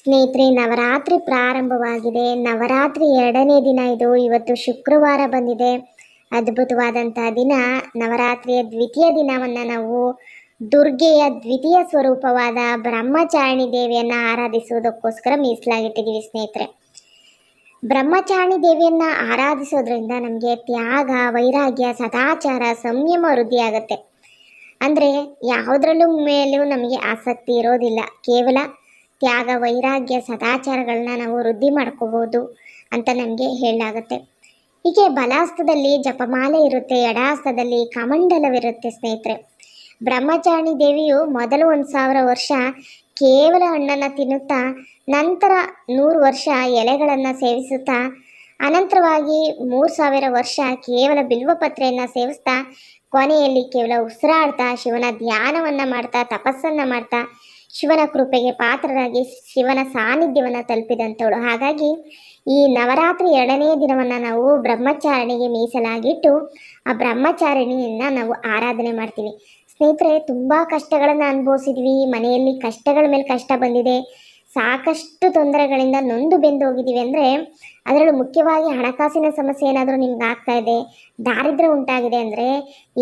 ಸ್ನೇಹಿತರೆ, ನವರಾತ್ರಿ ಪ್ರಾರಂಭವಾಗಿದೆ. ನವರಾತ್ರಿ ಎರಡನೇ ದಿನ ಇದು. ಇವತ್ತು ಶುಕ್ರವಾರ ಬಂದಿದೆ. ಅದ್ಭುತವಾದಂತಹ ದಿನ. ನವರಾತ್ರಿಯ ದ್ವಿತೀಯ ದಿನವನ್ನು ನಾವು ದುರ್ಗೆಯ ದ್ವಿತೀಯ ಸ್ವರೂಪವಾದ ಬ್ರಹ್ಮಚಾರಿಣಿ ದೇವಿಯನ್ನು ಆರಾಧಿಸುವುದಕ್ಕೋಸ್ಕರ ಮೀಸಲಾಗಿಟ್ಟಿದ್ದೀವಿ ಸ್ನೇಹಿತರೆ. ಬ್ರಹ್ಮಚಾರಿಣಿ ದೇವಿಯನ್ನ ಆರಾಧಿಸೋದ್ರಿಂದ ನಮಗೆ ತ್ಯಾಗ, ವೈರಾಗ್ಯ, ಸದಾಚಾರ, ಸಂಯಮ ವೃದ್ಧಿಯಾಗುತ್ತೆ ಅಂದರೆ ಯಾವುದ್ರಲ್ಲೂ ಮೇಲೂ ನಮಗೆ ಆಸಕ್ತಿ ಇರೋದಿಲ್ಲ. ಕೇವಲ ತ್ಯಾಗ, ವೈರಾಗ್ಯ ಸದಾಚಾರಗಳನ್ನ ನಾವು ವೃದ್ಧಿ ಮಾಡ್ಕೋಬೋದು ಅಂತ ನಮಗೆ ಹೇಳಲಾಗುತ್ತೆ. ಹೀಗೆ ಬಲಾಸ್ತದಲ್ಲಿ ಜಪಮಾಲೆ ಇರುತ್ತೆ ಎಡಾಸ್ತದಲ್ಲಿ ಕಮಂಡಲವಿರುತ್ತೆ ಸ್ನೇಹಿತರೆ. ಬ್ರಹ್ಮಚಾರಿಣಿ ದೇವಿಯು ಮೊದಲು ಒಂದು ಸಾವಿರ ವರ್ಷ ಕೇವಲ ಹಣ್ಣನ್ನು ತಿನ್ನುತ್ತಾ, ನಂತರ ನೂರು ವರ್ಷ ಎಲೆಗಳನ್ನು ಸೇವಿಸುತ್ತಾ, ಅನಂತರವಾಗಿ ಮೂರು ಸಾವಿರ ವರ್ಷ ಕೇವಲ ಬಿಲ್ವಪತ್ರೆಯನ್ನು ಸೇವಿಸ್ತಾ, ಕೊನೆಯಲ್ಲಿ ಕೇವಲ ಉಸಿರಾಡ್ತಾ, ಶಿವನ ಧ್ಯಾನವನ್ನು ಮಾಡ್ತಾ, ತಪಸ್ಸನ್ನು ಮಾಡ್ತಾ ಶಿವನ ಕೃಪೆಗೆ ಪಾತ್ರರಾಗಿ ಶಿವನ ಸಾನ್ನಿಧ್ಯವನ್ನು ತಲುಪಿದಂಥವಳು. ಹಾಗಾಗಿ ಈ ನವರಾತ್ರಿ ಎರಡನೇ ದಿನವನ್ನು ನಾವು ಬ್ರಹ್ಮಚಾರಣಿಗೆ ಮೀಸಲಾಗಿಟ್ಟು ಆ ಬ್ರಹ್ಮಚಾರಿಣಿಯನ್ನು ನಾವು ಆರಾಧನೆ ಮಾಡ್ತೀವಿ. ಸ್ನೇಹಿತರೆ, ತುಂಬ ಕಷ್ಟಗಳನ್ನು ಅನುಭವಿಸಿದ್ವಿ. ಮನೆಯಲ್ಲಿ ಕಷ್ಟಗಳ ಮೇಲೆ ಕಷ್ಟ ಬಂದಿದೆ. ಸಾಕಷ್ಟು ತೊಂದರೆಗಳಿಂದ ನೊಂದು ಬೆಂದು ಹೋಗಿದ್ದೀವಿ ಅಂದರೆ ಅದರಲ್ಲೂ ಮುಖ್ಯವಾಗಿ ಹಣಕಾಸಿನ ಸಮಸ್ಯೆ ಏನಾದರೂ ನಿಮ್ಗೆ ಆಗ್ತಾ ಇದೆ, ದಾರಿದ್ರ್ಯ ಉಂಟಾಗಿದೆ ಅಂದರೆ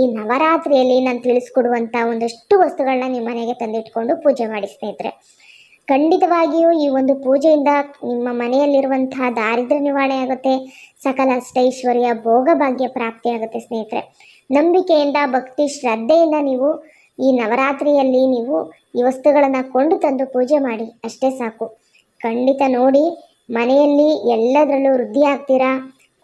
ಈ ನವರಾತ್ರಿಯಲ್ಲಿ ನಾನು ತಿಳಿಸ್ಕೊಡುವಂಥ ಒಂದಷ್ಟು ವಸ್ತುಗಳನ್ನ ನಿಮ್ಮ ಮನೆಗೆ ತಂದಿಟ್ಕೊಂಡು ಪೂಜೆ ಮಾಡಿ ಸ್ನೇಹಿತರೆ. ಖಂಡಿತವಾಗಿಯೂ ಈ ಒಂದು ಪೂಜೆಯಿಂದ ನಿಮ್ಮ ಮನೆಯಲ್ಲಿರುವಂತಹ ದಾರಿದ್ರ್ಯ ನಿವಾರಣೆ ಆಗುತ್ತೆ, ಸಕಲ ಅಷ್ಟೈಶ್ವರ್ಯ ಭೋಗಭಾಗ್ಯ ಪ್ರಾಪ್ತಿಯಾಗುತ್ತೆ ಸ್ನೇಹಿತರೆ. ನಂಬಿಕೆಯಿಂದ, ಭಕ್ತಿ, ಶ್ರದ್ಧೆಯಿಂದ ನೀವು ಈ ನವರಾತ್ರಿಯಲ್ಲಿ ನೀವು ಈ ವಸ್ತುಗಳನ್ನು ಕೊಂಡು ತಂದು ಪೂಜೆ ಮಾಡಿ, ಅಷ್ಟೇ ಸಾಕು. ಖಂಡಿತ ನೋಡಿ, ಮನೆಯಲ್ಲಿ ಎಲ್ಲದರಲ್ಲೂ ವೃದ್ಧಿ ಆಗ್ತೀರಾ,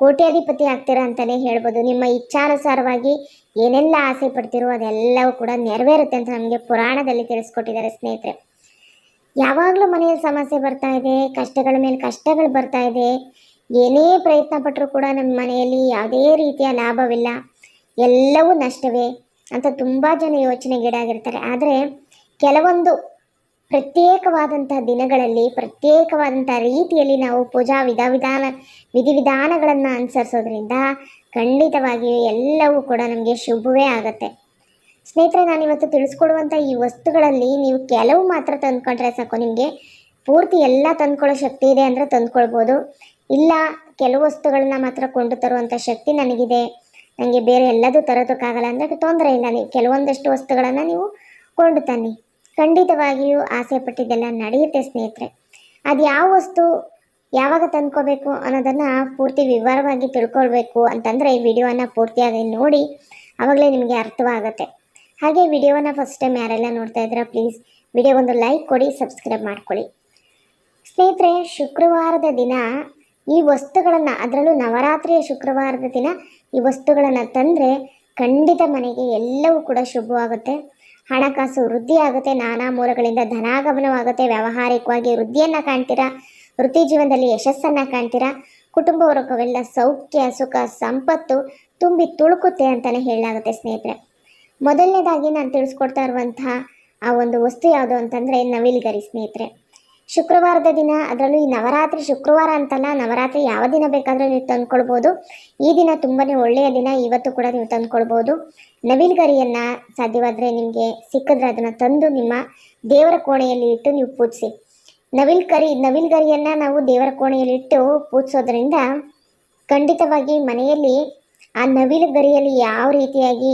ಕೋಟ್ಯಾಧಿಪತಿ ಆಗ್ತೀರಾ ಅಂತಲೇ ಹೇಳ್ಬೋದು. ನಿಮ್ಮ ಇಚ್ಛಾನುಸಾರವಾಗಿ ಏನೆಲ್ಲ ಆಸೆ ಪಡ್ತಿರೋ ಅದೆಲ್ಲವೂ ಕೂಡ ನೆರವೇರುತ್ತೆ ಅಂತ ನಮಗೆ ಪುರಾಣದಲ್ಲಿ ತಿಳಿಸ್ಕೊಟ್ಟಿದ್ದಾರೆ ಸ್ನೇಹಿತರೆ. ಯಾವಾಗಲೂ ಮನೆಯಲ್ಲಿ ಸಮಸ್ಯೆ ಬರ್ತಾ ಇದೆ, ಕಷ್ಟಗಳ ಮೇಲೆ ಕಷ್ಟಗಳು ಬರ್ತಾ ಇದೆ. ಏನೇ ಪ್ರಯತ್ನ ಪಟ್ಟರೂ ಕೂಡ ನಮ್ಮ ಮನೆಯಲ್ಲಿ ಯಾವುದೇ ರೀತಿಯ ಲಾಭವಿಲ್ಲ. ಎಲ್ಲವೂ ನಷ್ಟವೇ. ಅಂತ ತುಂಬ ಜನ ಯೋಚನೆಗೀಡಾಗಿರ್ತಾರೆ ಆದರೆ ಕೆಲವೊಂದು ಪ್ರತ್ಯೇಕವಾದಂತಹ ದಿನಗಳಲ್ಲಿ ಪ್ರತ್ಯೇಕವಾದಂಥ ರೀತಿಯಲ್ಲಿ ನಾವು ಪೂಜಾ ವಿಧ ವಿಧಾನ ವಿಧಿವಿಧಾನಗಳನ್ನು ಅನುಸರಿಸೋದ್ರಿಂದ ಖಂಡಿತವಾಗಿಯೂ ಎಲ್ಲವೂ ಕೂಡ ನಮಗೆ ಶುಭವೇ ಆಗುತ್ತೆ. ಸ್ನೇಹಿತರೆ, ನಾನಿವತ್ತು ತಿಳಿಸ್ಕೊಡುವಂಥ ಈ ವಸ್ತುಗಳಲ್ಲಿ ನೀವು ಕೆಲವು ಮಾತ್ರ ತಂದ್ಕೊಂಡ್ರೆ ಸಾಕು. ನಿಮಗೆ ಪೂರ್ತಿ ಎಲ್ಲ ತಂದ್ಕೊಳ್ಳೋ ಶಕ್ತಿ ಇದೆ ಅಂದರೆ ತಂದ್ಕೊಳ್ಬೋದು. ಇಲ್ಲ, ಕೆಲವು ವಸ್ತುಗಳನ್ನ ಮಾತ್ರ ಕೊಂಡು ತರುವಂಥ ಶಕ್ತಿ ನನಗಿದೆ. ನನಗೆ ಬೇರೆ ಎಲ್ಲದೂ ತರೋದಕ್ಕಾಗಲ್ಲ ಅಂದರೆ ತೊಂದರೆ ಇಲ್ಲ ನೀವು ಕೆಲವೊಂದಷ್ಟು ವಸ್ತುಗಳನ್ನು ನೀವು ಕೊಂಡು ತನ್ನಿ. ಖಂಡಿತವಾಗಿಯೂ ಆಸೆ ಪಟ್ಟಿದ್ದೆಲ್ಲ ನಡೆಯುತ್ತೆ ಸ್ನೇಹಿತರೆ. ಅದು ಯಾವ ವಸ್ತು ಯಾವಾಗ ತಂದ್ಕೋಬೇಕು ಅನ್ನೋದನ್ನು ಪೂರ್ತಿ ವಿವರವಾಗಿ ತಿಳ್ಕೊಳ್ಬೇಕು ಅಂತಂದರೆ ಈ ವಿಡಿಯೋನ ಪೂರ್ತಿಯಾಗಿ ನೋಡಿ ಆವಾಗಲೇ ನಿಮಗೆ ಅರ್ಥವಾಗುತ್ತೆ. ಹಾಗೆ ವಿಡಿಯೋವನ್ನು ಫಸ್ಟ್ ಟೈಮ್ ಯಾರೆಲ್ಲ ನೋಡ್ತಾ ಇದ್ದೀರಾ ಪ್ಲೀಸ್ ವಿಡಿಯೋ ಒಂದು ಲೈಕ್ ಕೊಡಿ ಸಬ್ಸ್ಕ್ರೈಬ್ ಮಾಡ್ಕೊಳ್ಳಿ. ಸ್ನೇಹಿತರೆ, ಶುಕ್ರವಾರದ ದಿನ ಈ ವಸ್ತುಗಳನ್ನು ಅದರಲ್ಲೂ ನವರಾತ್ರಿಯ ಶುಕ್ರವಾರದ ದಿನ ಈ ವಸ್ತುಗಳನ್ನು ತಂದರೆ ಖಂಡಿತ ಮನೆಗೆ ಎಲ್ಲವೂ ಕೂಡ ಶುಭವಾಗುತ್ತೆ. ಹಣಕಾಸು ವೃದ್ಧಿಯಾಗುತ್ತೆ, ನಾನಾ ಮೂಲಗಳಿಂದ ಧನಾಗಮನವಾಗುತ್ತೆ, ವ್ಯಾವಹಾರಿಕವಾಗಿ ವೃದ್ಧಿಯನ್ನು ಕಾಣ್ತೀರಾ, ವೃತ್ತಿ ಜೀವನದಲ್ಲಿ ಯಶಸ್ಸನ್ನು ಕಾಣ್ತೀರಾ, ಕುಟುಂಬ ವರ್ಗವೆಲ್ಲ ಸೌಖ್ಯ, ಸುಖ, ಸಂಪತ್ತು ತುಂಬಿ ತುಳುಕುತ್ತೆ ಅಂತಲೇ ಹೇಳಲಾಗುತ್ತೆ ಸ್ನೇಹಿತರೆ. ಮೊದಲನೇದಾಗಿ ನಾನು ತಿಳಿಸ್ಕೊಡ್ತಾ ಇರುವಂತಹ ಆ ಒಂದು ವಸ್ತು ಯಾವುದು ಅಂತಂದರೆ ನವಿಲುಗರಿ ಸ್ನೇಹಿತರೆ. ಶುಕ್ರವಾರದ ದಿನ, ಅದರಲ್ಲೂ ಈ ನವರಾತ್ರಿ ಶುಕ್ರವಾರ ಅಂತಲ್ಲ, ನವರಾತ್ರಿ ಯಾವ ದಿನ ಬೇಕಾದರೂ ನೀವು ತಂದ್ಕೊಳ್ಬೋದು. ಈ ದಿನ ತುಂಬಾ ಒಳ್ಳೆಯ ದಿನ, ಇವತ್ತು ಕೂಡ ನೀವು ತಂದ್ಕೊಳ್ಬೋದು. ನವಿಲ್ಗರಿಯನ್ನು ಸಾಧ್ಯವಾದರೆ ನಿಮಗೆ ಸಿಕ್ಕಿದ್ರೆ ಅದನ್ನು ತಂದು ನಿಮ್ಮ ದೇವರ ಕೋಣೆಯಲ್ಲಿ ಇಟ್ಟು ನೀವು ಪೂಜಿಸಿ. ನವಿಲ್ ಕರಿ ನವಿಲುಗರಿಯನ್ನು ನಾವು ದೇವರ ಕೋಣೆಯಲ್ಲಿ ಇಟ್ಟು ಪೂಜಿಸೋದ್ರಿಂದ ಖಂಡಿತವಾಗಿ ಮನೆಯಲ್ಲಿ ಆ ನವಿಲು ಗರಿಯಲ್ಲಿ ಯಾವ ರೀತಿಯಾಗಿ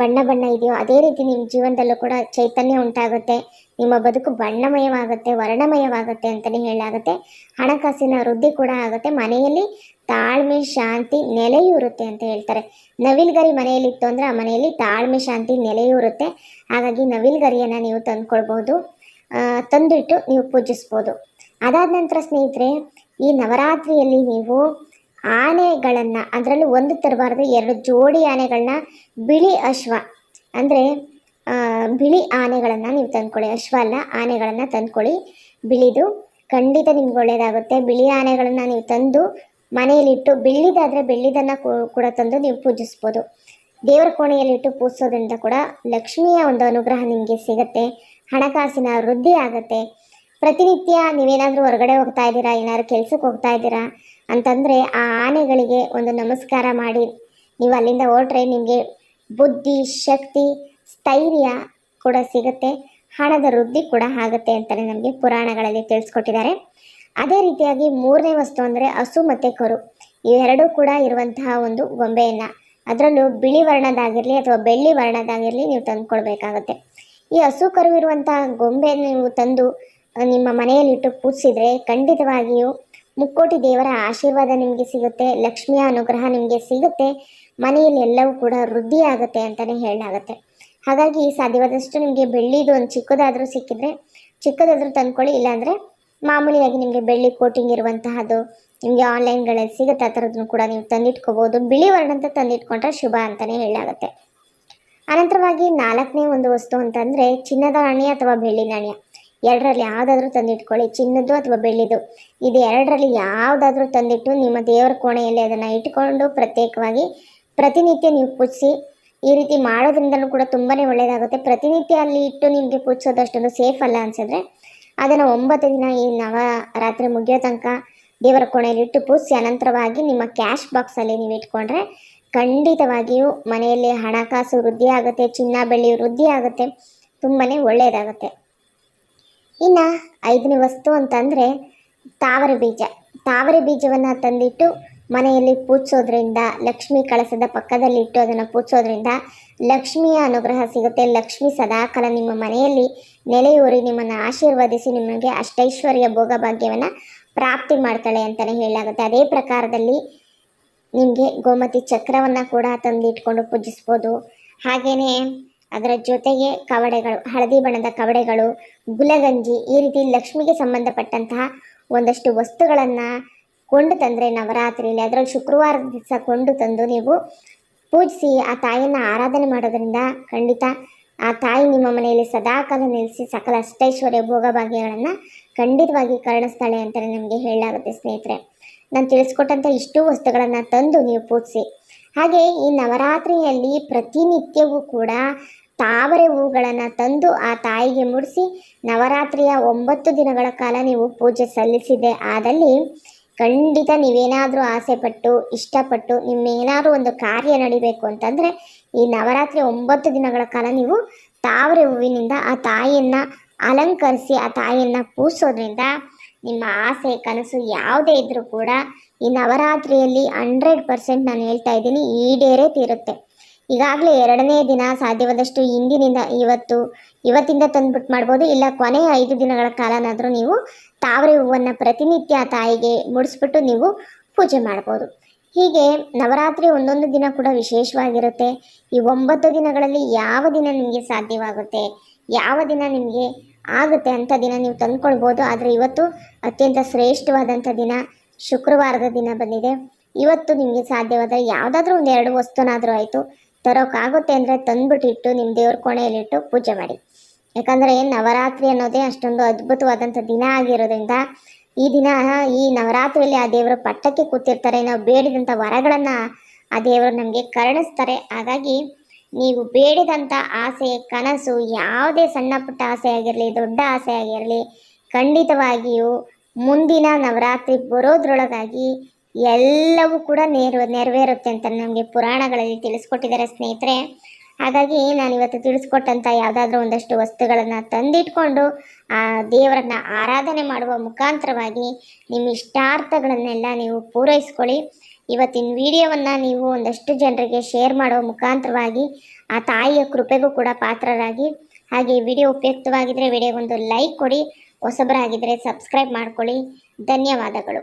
ಬಣ್ಣ ಬಣ್ಣ ಇದೆಯೋ ಅದೇ ರೀತಿ ನಿಮ್ಮ ಜೀವನದಲ್ಲೂ ಕೂಡ ಚೈತನ್ಯ ಉಂಟಾಗುತ್ತೆ. ನಿಮ್ಮ ಬದುಕು ಬಣ್ಣಮಯವಾಗುತ್ತೆ, ವರ್ಣಮಯವಾಗುತ್ತೆ ಅಂತಲೇ ಹೇಳಲಾಗುತ್ತೆ. ಹಣಕಾಸಿನ ವೃದ್ಧಿ ಕೂಡ ಆಗುತ್ತೆ. ಮನೆಯಲ್ಲಿ ತಾಳ್ಮೆ, ಶಾಂತಿ ನೆಲೆಯೂರುತ್ತೆ ಅಂತ ಹೇಳ್ತಾರೆ. ನವಿಲ್ಗರಿ ಮನೆಯಲ್ಲಿ ಇತ್ತು ಅಂದರೆ ಆ ಮನೆಯಲ್ಲಿ ತಾಳ್ಮೆ, ಶಾಂತಿ ನೆಲೆಯೂರುತ್ತೆ ಹಾಗಾಗಿ ನವಿಲ್ಗರಿಯನ್ನು ನೀವು ತಂದುಕೊಳ್ಬೋದು. ತಂದಿಟ್ಟು ನೀವು ಪೂಜಿಸ್ಬೋದು. ಅದಾದ ನಂತರ ಸ್ನೇಹಿತರೆ, ಈ ನವರಾತ್ರಿಯಲ್ಲಿ ನೀವು ಆನೆಗಳನ್ನು, ಅದರಲ್ಲೂ ಒಂದು ತರಬಾರ್ದು ಎರಡು ಜೋಡಿ ಆನೆಗಳನ್ನ ಬಿಳಿ ಅಶ್ವ. ಅಂದರೆ ಬಿಳಿ ಆನೆಗಳನ್ನು ನೀವು ತಂದ್ಕೊಳ್ಳಿ. ಅಶ್ವ ಅಲ್ಲ, ಆನೆಗಳನ್ನು ತಂದ್ಕೊಳ್ಳಿ. ಬಿಳಿದು, ಖಂಡಿತ ನಿಮ್ಗೆ ಒಳ್ಳೆಯದಾಗುತ್ತೆ ಬಿಳಿ ಆನೆಗಳನ್ನು ನೀವು ತಂದು ಮನೆಯಲ್ಲಿಟ್ಟು, ಬೆಳ್ಳಿದಾದರೆ ಬೆಳ್ಳಿದನ್ನು ಕೂಡ ತಂದು ನೀವು ಪೂಜಿಸ್ಬೋದು. ದೇವರ ಕೋಣೆಯಲ್ಲಿಟ್ಟು ಪೂಜಿಸೋದ್ರಿಂದ ಕೂಡ ಲಕ್ಷ್ಮಿಯ ಒಂದು ಅನುಗ್ರಹ ನಿಮಗೆ ಸಿಗುತ್ತೆ. ಹಣಕಾಸಿನ ವೃದ್ಧಿ ಆಗುತ್ತೆ. ಪ್ರತಿನಿತ್ಯ ನೀವೇನಾದರೂ ಹೊರಗಡೆ ಹೋಗ್ತಾ ಇದ್ದೀರಾ? ಏನಾದ್ರು ಕೆಲಸಕ್ಕೆ ಹೋಗ್ತಾ ಇದ್ದೀರಾ? ಅಂತಂದರೆ ಆ ಆನೆಗಳಿಗೆ ಒಂದು ನಮಸ್ಕಾರ ಮಾಡಿ. ನೀವು ಅಲ್ಲಿಂದ ಹೊರಟ್ರೆ ನಿಮಗೆ ಬುದ್ಧಿ, ಶಕ್ತಿ, ಸ್ಥೈರ್ಯ ಕೂಡ ಸಿಗುತ್ತೆ. ಹಣದ ವೃದ್ಧಿ ಕೂಡ ಆಗುತ್ತೆ ಅಂತಲೇ ನಮಗೆ ಪುರಾಣಗಳಲ್ಲಿ ತಿಳಿಸ್ಕೊಟ್ಟಿದ್ದಾರೆ. ಅದೇ ರೀತಿಯಾಗಿ ಮೂರನೇ ವಸ್ತು ಅಂದರೆ ಹಸು ಮತ್ತು ಕರು. ಇವೆರಡೂ ಕೂಡ ಇರುವಂತಹ ಒಂದು ಗೊಂಬೆಯನ್ನು. ಅದರಲ್ಲೂ ಬಿಳಿ ವರ್ಣದಾಗಿರಲಿ ಅಥವಾ ಬೆಳ್ಳಿ ವರ್ಣದಾಗಿರಲಿ ನೀವು ತಂದುಕೊಳ್ಬೇಕಾಗತ್ತೆ. ಈ ಹಸು ಕರು ಇರುವಂತಹ ಗೊಂಬೆ ನೀವು ತಂದು ನಿಮ್ಮ ಮನೆಯಲ್ಲಿಟ್ಟು ಪೂಜಿಸಿದರೆ ಖಂಡಿತವಾಗಿಯೂ ಮುಕ್ಕೋಟಿ ದೇವರ ಆಶೀರ್ವಾದ ನಿಮಗೆ ಸಿಗುತ್ತೆ, ಲಕ್ಷ್ಮಿಯ ಅನುಗ್ರಹ ನಿಮಗೆ ಸಿಗುತ್ತೆ, ಮನೆಯಲ್ಲಿ ಎಲ್ಲವೂ ಕೂಡ ವೃದ್ಧಿ ಆಗುತ್ತೆ ಅಂತಲೇ ಹೇಳಲಾಗುತ್ತೆ. ಹಾಗಾಗಿ ಸಾಧ್ಯವಾದಷ್ಟು ನಿಮಗೆ ಬೆಳ್ಳಿದು ಒಂದು ಚಿಕ್ಕದಾದರೂ ಸಿಕ್ಕಿದ್ರೆ, ಚಿಕ್ಕದಾದರೂ ತಂದ್ಕೊಳ್ಳಿ, ಇಲ್ಲಾಂದರೆ ಮಾಮೂಲಿಯಾಗಿ ನಿಮಗೆ ಬೆಳ್ಳಿ ಕೋಟಿಂಗ್ ಇರುವಂತಹದ್ದು, ನಿಮಗೆ ಆನ್ಲೈನ್ಗಳಲ್ಲಿ ಸಿಗುತ್ತೆ ಆ ಥರದನ್ನು ಕೂಡ ನೀವು ತಂದಿಟ್ಕೋಬೋದು, ಬಿಳಿ ವರ್ಣ ಅಂತ ತಂದಿಟ್ಕೊಂಡ್ರೆ ಶುಭ ಅಂತಲೇ ಹೇಳಲಾಗುತ್ತೆ. ಅನಂತರವಾಗಿ ನಾಲ್ಕನೇ ಒಂದು ವಸ್ತು ಅಂತಂದರೆ ಚಿನ್ನದ ನಾಣ್ಯ ಅಥವಾ ಬೆಳ್ಳಿ ನಾಣ್ಯ. ಎರಡರಲ್ಲಿ ಯಾವುದಾದ್ರೂ ತಂದಿಟ್ಕೊಳ್ಳಿ, ಚಿನ್ನದ್ದು ಅಥವಾ ಬೆಳ್ಳಿದು ಇದು ಎರಡರಲ್ಲಿ ಯಾವುದಾದ್ರೂ ತಂದಿಟ್ಟು ನಿಮ್ಮ ದೇವರ ಕೋಣೆಯಲ್ಲಿ ಅದನ್ನು ಇಟ್ಕೊಂಡು ಪ್ರತ್ಯೇಕವಾಗಿ ಪ್ರತಿನಿತ್ಯ ನೀವು ಪೂಜಿಸಿ, ಈ ರೀತಿ ಮಾಡೋದ್ರಿಂದಲೂ ಕೂಡ ತುಂಬಾ ಒಳ್ಳೆಯದಾಗುತ್ತೆ ಪ್ರತಿನಿತ್ಯ ಅಲ್ಲಿ ಇಟ್ಟು ನಿಮಗೆ ಪೂಜಿಸೋದಷ್ಟೊಂದು ಸೇಫ್ ಅಲ್ಲ ಅನ್ಸಿದ್ರೆ, ಅದನ್ನು ಒಂಬತ್ತು ದಿನ ಈ ನವ ರಾತ್ರಿ ಮುಗಿಯೋ ತನಕ ದೇವರ ಕೋಣೆಯಲ್ಲಿ ಇಟ್ಟು ಪೂಜಿಸಿ, ಅನಂತರವಾಗಿ ನಿಮ್ಮ ಕ್ಯಾಶ್ ಬಾಕ್ಸಲ್ಲಿ ನೀವು ಇಟ್ಕೊಂಡ್ರೆ ಖಂಡಿತವಾಗಿಯೂ ಮನೆಯಲ್ಲಿ ಹಣಕಾಸು ವೃದ್ಧಿ ಆಗುತ್ತೆ, ಚಿನ್ನ ಬೆಳ್ಳಿ ವೃದ್ಧಿ ಆಗುತ್ತೆ ತುಂಬಾ ಒಳ್ಳೆಯದಾಗುತ್ತೆ ಇನ್ನು ಐದನೇ ವಸ್ತು ಅಂತಂದರೆ ತಾವರೆ ಬೀಜ. ತಾವರೆ ಬೀಜವನ್ನು ತಂದಿಟ್ಟು ಮನೆಯಲ್ಲಿ ಪೂಜಿಸೋದ್ರಿಂದ, ಲಕ್ಷ್ಮಿ ಕಳಸದ ಪಕ್ಕದಲ್ಲಿ ಇಟ್ಟು ಅದನ್ನು ಪೂಜಿಸೋದ್ರಿಂದ ಲಕ್ಷ್ಮಿಯ ಅನುಗ್ರಹ ಸಿಗುತ್ತೆ. ಲಕ್ಷ್ಮಿ ಸದಾಕಾಲ ನಿಮ್ಮ ಮನೆಯಲ್ಲಿ ನೆಲೆಯೂರಿ ನಿಮ್ಮನ್ನು ಆಶೀರ್ವದಿಸಿ ನಿಮಗೆ ಅಷ್ಟೈಶ್ವರ್ಯ ಭೋಗ ಭಾಗ್ಯವನ್ನು ಪ್ರಾಪ್ತಿ ಮಾಡ್ತಾಳೆ ಅಂತಲೇ ಹೇಳಲಾಗುತ್ತೆ. ಅದೇ ಪ್ರಕಾರದಲ್ಲಿ ನಿಮಗೆ ಗೋಮತಿ ಚಕ್ರವನ್ನು ಕೂಡ ತಂದಿಟ್ಕೊಂಡು ಪೂಜಿಸ್ಬೋದು. ಹಾಗೆಯೇ ಅದರ ಜೊತೆಗೆ ಕವಡೆಗಳು, ಹಳದಿ ಬಣ್ಣದ ಕವಡೆಗಳು, ಗುಲಗಂಜಿ ಈ ರೀತಿ ಲಕ್ಷ್ಮಿಗೆ ಸಂಬಂಧಪಟ್ಟಂತಹ ಒಂದಷ್ಟು ವಸ್ತುಗಳನ್ನು ಕೊಂಡು ತಂದರೆ ನವರಾತ್ರಿಯಲ್ಲಿ, ಅದರಲ್ಲಿ ಶುಕ್ರವಾರ ದಿವಸ ಕೊಂಡು ತಂದು ನೀವು ಪೂಜಿಸಿ ಆ ತಾಯಿಯನ್ನು ಆರಾಧನೆ ಮಾಡೋದ್ರಿಂದ ಖಂಡಿತ ಆ ತಾಯಿ ನಿಮ್ಮ ಮನೆಯಲ್ಲಿ ಸದಾಕಾಲ ನಿಲ್ಲಿಸಿ ಸಕಲ ಅಷ್ಟೈಶ್ವರ್ಯ ಭೋಗಭಾಗ್ಯಗಳನ್ನು ಖಂಡಿತವಾಗಿ ಕರುಣಿಸ್ತಾಳೆ ಅಂತಲೇ ನಮಗೆ ಹೇಳಲಾಗುತ್ತೆ ಸ್ನೇಹಿತರೆ. ನಾನು ತಿಳಿಸ್ಕೊಟ್ಟಂಥ ಇಷ್ಟು ವಸ್ತುಗಳನ್ನು ತಂದು ನೀವು ಪೂಜಿಸಿ. ಹಾಗೆ ಈ ನವರಾತ್ರಿಯಲ್ಲಿ ಪ್ರತಿನಿತ್ಯವೂ ಕೂಡ ತಾವರೆ ಹೂಗಳನ್ನು ತಂದು ಆ ತಾಯಿಗೆ ಮುಡಿಸಿ ನವರಾತ್ರಿಯ ಒಂಬತ್ತು ದಿನಗಳ ಕಾಲ ನೀವು ಪೂಜೆ ಸಲ್ಲಿಸಿದೆ. ಆದಲ್ಲಿ ಖಂಡಿತ ನೀವೇನಾದರೂ ಆಸೆ ಪಟ್ಟು ಇಷ್ಟಪಟ್ಟು ನಿಮ್ಮೇನಾದರೂ ಒಂದು ಕಾರ್ಯ ನಡಿಬೇಕು ಅಂತಂದರೆ ಈ ನವರಾತ್ರಿ ಒಂಬತ್ತು ದಿನಗಳ ಕಾಲ ನೀವು ತಾವರೆ ಹೂವಿನಿಂದ ಆ ತಾಯಿಯನ್ನು ಅಲಂಕರಿಸಿ, ಆ ತಾಯಿಯನ್ನು ಪೂಜಿಸೋದ್ರಿಂದ ನಿಮ್ಮ ಆಸೆ, ಕನಸು ಯಾವುದೇ ಇದ್ದರೂ ಕೂಡ ಈ ನವರಾತ್ರಿಯಲ್ಲಿ ಹಂಡ್ರೆಡ್ ಪರ್ಸೆಂಟ್ ನಾನು ಹೇಳ್ತಾ ಇದ್ದೀನಿ ಈಡೇರೇ ತೀರುತ್ತೆ. ಈಗಾಗಲೇ ಎರಡನೇ ದಿನ ಸಾಧ್ಯವಾದಷ್ಟು ಇಂದಿನಿಂದ ಇವತ್ತು, ಇವತ್ತಿಂದ ತಂದ್ಬಿಟ್ಟು ಮಾಡ್ಬೋದು. ಇಲ್ಲ ಕೊನೆಯ ಐದು ದಿನಗಳ ಕಾಲನಾದರೂ ನೀವು ತಾವರೆ ಹೂವನ್ನು ಪ್ರತಿನಿತ್ಯ ತಾಯಿಗೆ ಮುಡಿಸ್ಬಿಟ್ಟು ನೀವು ಪೂಜೆ ಮಾಡ್ಬೋದು. ಹೀಗೆ ನವರಾತ್ರಿ ಒಂದೊಂದು ದಿನ ಕೂಡ ವಿಶೇಷವಾಗಿರುತ್ತೆ. ಈ ಒಂಬತ್ತು ದಿನಗಳಲ್ಲಿ ಯಾವ ದಿನ ನಿಮಗೆ ಸಾಧ್ಯವಾಗುತ್ತೆ? ಯಾವ ದಿನ ನಿಮಗೆ ಆಗುತ್ತೆ ಅಂಥ ದಿನ ನೀವು ತಂದ್ಕೊಳ್ಬೋದು. ಆದರೆ ಇವತ್ತು ಅತ್ಯಂತ ಶ್ರೇಷ್ಠವಾದಂಥ ದಿನ ಶುಕ್ರವಾರದ ದಿನ ಬಂದಿದೆ. ಇವತ್ತು ನಿಮಗೆ ಸಾಧ್ಯವಾದ ಯಾವುದಾದ್ರೂ ಒಂದು ಎರಡು ವಸ್ತುನಾದರೂ ಆಯಿತು ತರೋಕ್ಕಾಗುತ್ತೆ ಅಂದರೆ ತಂದುಬಿಟ್ಟಿಟ್ಟು ನಿಮ್ಮ ದೇವ್ರ ಕೋಣೆಯಲ್ಲಿಟ್ಟು ಪೂಜೆ ಮಾಡಿ. ಯಾಕಂದರೆ ನವರಾತ್ರಿ ಅನ್ನೋದೇ ಅಷ್ಟೊಂದು ಅದ್ಭುತವಾದಂಥ ದಿನ ಆಗಿರೋದ್ರಿಂದ ಈ ದಿನ, ಈ ನವರಾತ್ರಿಯಲ್ಲಿ ಆ ದೇವರು ಪಟ್ಟಕ್ಕೆ ಕೂತಿರ್ತಾರೆ ನಾವು ಬೇಡಿದಂಥ ವರಗಳನ್ನು ಆ ದೇವರು ನಮಗೆ ಕರುಣಿಸ್ತಾರೆ. ಹಾಗಾಗಿ ನೀವು ಬೇಡಿದಂಥ ಆಸೆ, ಕನಸು ಯಾವುದೇ ಸಣ್ಣ ಪುಟ್ಟ ಆಸೆ ಆಗಿರಲಿ, ದೊಡ್ಡ ಆಸೆ ಆಗಿರಲಿ, ಖಂಡಿತವಾಗಿಯೂ ಮುಂದಿನ ನವರಾತ್ರಿ ಬರೋದ್ರೊಳಗಾಗಿ ಎಲ್ಲವೂ ಕೂಡ ನೆರವ, ನೆರವೇರುತ್ತೆ ಅಂತ ನಮಗೆ ಪುರಾಣಗಳಲ್ಲಿ ತಿಳಿಸ್ಕೊಟ್ಟಿದ್ದಾರೆ ಸ್ನೇಹಿತರೆ. ಹಾಗಾಗಿ ನಾನು ಇವತ್ತು ತಿಳಿಸ್ಕೊಟ್ಟಂಥ ಯಾವುದಾದ್ರೂ ಒಂದಷ್ಟು ವಸ್ತುಗಳನ್ನು ತಂದಿಟ್ಕೊಂಡು, ಆ ದೇವರನ್ನ ಆರಾಧನೆ ಮಾಡುವ ಮುಖಾಂತರವಾಗಿ ನಿಮ್ಮ ಇಷ್ಟಾರ್ಥಗಳನ್ನೆಲ್ಲ ನೀವು ಪೂರೈಸ್ಕೊಳ್ಳಿ. ಇವತ್ತಿನ ವಿಡಿಯೋವನ್ನು ನೀವು ಒಂದಷ್ಟು ಜನರಿಗೆ ಶೇರ್ ಮಾಡುವ ಮುಖಾಂತರವಾಗಿ ಆ ತಾಯಿಯ ಕೃಪೆಗೂ ಕೂಡ ಪಾತ್ರರಾಗಿ, ಹಾಗೆ ವಿಡಿಯೋ ಉಪಯುಕ್ತವಾಗಿದ್ದರೆ ವಿಡಿಯೋಗೊಂದು ಲೈಕ್ ಕೊಡಿ ಹೊಸಬರಾಗಿದ್ದರೆ ಸಬ್ಸ್ಕ್ರೈಬ್ ಮಾಡ್ಕೊಳ್ಳಿ. ಧನ್ಯವಾದಗಳು.